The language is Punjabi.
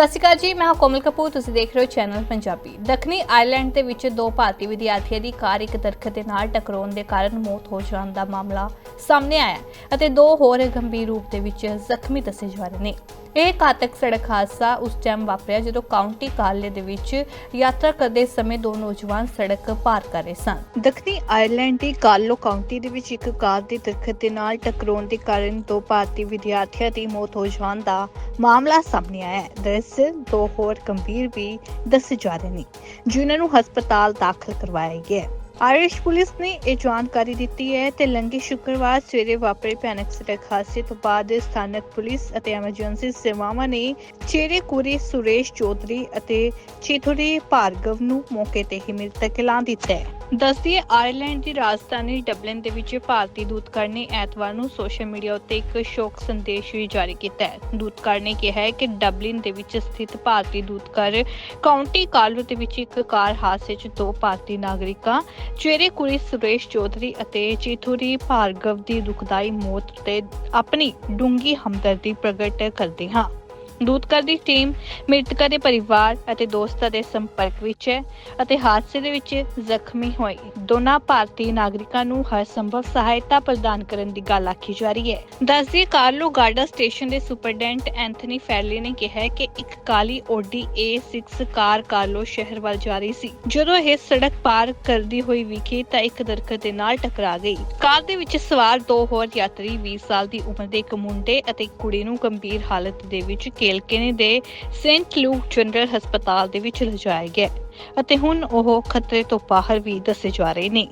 ਸਤਿ ਸ਼੍ਰੀ ਅਕਾਲ ਜੀ, ਮੈਂ ਕੋਮਲ ਕਪੂਰ, ਤੁਸੀਂ ਦੇਖ ਰਹੇ ਹੋ ਚੈਨਲ ਪੰਜਾਬੀ। ਦੱਖਣੀ ਆਇਰਲੈਂਡ ਦੇ ਵਿੱਚ ਦੋ ਭਾਰਤੀ ਵਿਦਿਆਰਥੀਆਂ ਦੀ ਕਾਰ ਇੱਕ ਦਰਖਤ ਦੇ ਨਾਲ ਟਕਰਾਉਣ ਦੇ ਕਾਰਨ ਮੌਤ ਹੋ ਜਾਣ ਦਾ ਮਾਮਲਾ ਸਾਹਮਣੇ ਆਇਆ ਅਤੇ ਦੋ ਹੋਰ ਗੰਭੀਰ ਰੂਪ ਦੇ ਵਿੱਚ ਜ਼ਖਮੀ ਦੱਸੇ ਜਾ ਰਹੇ ਨੇ। ਇਹ ਘਾਤਕ ਸੜਕ ਹਾਦਸਾ ਉਸ ਟਾਈਮ ਵਾਪਰਿਆ ਜਦੋਂ ਕਾਉਂਟੀ ਕਾਲੇ ਦੇ ਵਿੱਚ ਯਾਤਰਾ ਕਰਦੇ ਸਮੇਂ ਦੋ ਨੌਜਵਾਨ ਸੜਕ ਪਾਰ ਕਰ ਰਹੇ ਸਨ। ਦੱਖਣੀ ਆਇਰਲੈਂਡ ਦੀ ਕਾਲੋ ਕਾਉਂਟੀ ਦੇ ਵਿੱਚ ਇੱਕ ਕਾਰ ਦੇ ਦਰਖਤ ਦੇ ਨਾਲ ਟਕਰਾਉਣ ਦੇ ਕਾਰਨ ਦੋ ਭਾਰਤੀ ਵਿਦਿਆਰਥੀਆਂ ਦੀ ਮੌਤ ਹੋ ਜਾਣ ਦਾ ਮਾਮਲਾ ਸਾਹਮਣੇ ਆਇਆ ਹੈ। ਦਰਅਸਲ ਦੋ ਹੋਰ ਗੰਭੀਰ ਵੀ ਦੱਸੇ ਜਾ ਰਹੇ ਨੇ, ਜਿਨ੍ਹਾਂ ਨੂੰ ਹਸਪਤਾਲ ਦਾਖਲ ਕਰਵਾਇਆ ਗਿਆ ਹੈ। ਆਇਰਿਸ਼ ਪੁਲਿਸ ਨੇ ਇਹ ਜਾਣਕਾਰੀ ਦਿੱਤੀ ਹੈ ਤੇ ਲੰਘੇ ਸ਼ੁੱਕਰਵਾਰ ਸਵੇਰੇ ਵਾਪਰੇ ਭਿਆਨਕ ਸੜਕ ਹਾਦਸੇ ਤੋਂ ਬਾਅਦ ਸਥਾਨਕ ਪੁਲਿਸ ਅਤੇ ਐਮਰਜੈਂਸੀ ਸੇਵਾਵਾਂ ਨੇ ਚੇਰੇ ਕੁਰੀ ਸੁਰੇਸ਼ ਚੌਧਰੀ ਅਤੇ ਚੇਥੁਰੀ ਭਾਰਗਵ ਨੂੰ ਮੌਕੇ ਤੇ ਹੀ ਮ੍ਰਿਤਕ ਐਲਾਨ ਦਿੱਤਾ ਹੈ। ਦੱਸਦੀਏ ਆਇਰਲੈਂਡ ਦੀ ਰਾਜਧਾਨੀ ਡਬਲਿਨ ਦੇ ਵਿੱਚ ਭਾਰਤੀ ਦੂਤਘਰ ਨੇ ਐਤਵਾਰ ਨੂੰ ਸੋਸ਼ਲ ਮੀਡੀਆ ਉੱਤੇ ਇੱਕ ਸ਼ੋਕ ਸੰਦੇਸ਼ ਵੀ ਜਾਰੀ ਕੀਤਾ ਹੈ। ਦੂਤਘਰ ਨੇ ਕਿਹਾ ਹੈ ਕਿ ਡਬਲਿਨ ਦੇ ਵਿੱਚ ਸਥਿਤ ਭਾਰਤੀ ਦੂਤਘਰ ਕਾਉਂਟੀ ਕਾਲੂ ਦੇ ਵਿੱਚ ਇੱਕ ਕਾਰ ਹਾਦਸੇ 'ਚ ਦੋ ਭਾਰਤੀ ਨਾਗਰਿਕਾਂ, ਚੇਰੇ ਕੁਰੀ ਸੁਰੇਸ਼ ਚੌਧਰੀ ਅਤੇ ਚੇਥੁਰੀ ਭਾਰਗਵ ਦੀ ਦੁਖਦਾਈ ਮੌਤ ਤੇ ਆਪਣੀ ਡੂੰਗੀ ਹਮਦਰਦੀ ਪ੍ਰਗਟ ਕਰਦੇ ਹਾਂ। ਦੂਤਘਰ ਦੀ ਟੀਮ ਮ੍ਰਿਤਕਾਂ ਦੇ ਪਰਿਵਾਰ ਅਤੇ ਦੋਸਤਾਂ ਦੇ ਸੰਪਰਕ ਵਿੱਚ ਹੈ ਅਤੇ ਹਾਦਸੇ ਦੇ ਵਿੱਚ ਜ਼ਖਮੀ ਹੋਏ ਦੋਨਾਂ ਭਾਰਤੀ ਨਾਗਰਿਕਾਂ ਨੂੰ ਹਰ ਸੰਭਵ ਸਹਾਇਤਾ ਪ੍ਰਦਾਨ ਕਰਨ ਦੀ ਗੱਲ ਆਖੀ ਜਾ ਰਹੀ ਹੈ। ਦੱਸਦੀ ਕਾਰਲੋ ਗਾਰਡਾ ਸਟੇਸ਼ਨ ਦੇ ਸੁਪਰਡੈਂਟ ਐਂਥਨੀ ਫੈਰਲੀ ਨੇ ਕਿਹਾ ਕਿ ਇੱਕ ਕਾਲੀ ਓਡੀ A6 ਕਾਰ ਕਾਰਲੋ ਸ਼ਹਿਰ ਵੱਲ ਜਾ ਰਹੀ ਸੀ। ਜਦੋਂ ਇਹ ਸੜਕ ਪਾਰ ਕਰਦੀ ਹੋਈ ਵਿਖੀ ਤਾਂ ਇੱਕ ਦਰਖਤ ਦੇ ਨਾਲ ਟਕਰਾ ਗਈ। ਕਾਰ ਦੇ ਵਿੱਚ ਸਵਾਰ ਦੋ ਹੋਰ ਯਾਤਰੀ 20 ਸਾਲ ਦੀ ਉਮਰ ਦੇ ਇੱਕ ਮੁੰਡੇ ਅਤੇ ਕੁੜੀ ਨੂੰ ਗੰਭੀਰ ਹਾਲਤ ਦੇ ਵਿੱਚ ਕੇਲਕੇਨੇ ਦੇ ਸੇਂਟ ਲੂਕ ਜਨਰਲ ਹਸਪਤਾਲ ਦੇ ਵਿੱਚ ਲਿਜਾਇਆ ਗਿਆ ਅਤੇ ਹੁਣ ਉਹ ਖਤਰੇ ਤੋਂ ਬਾਹਰ ਵੀ ਦੱਸੇ ਜਾ ਰਹੇ ਨੇ।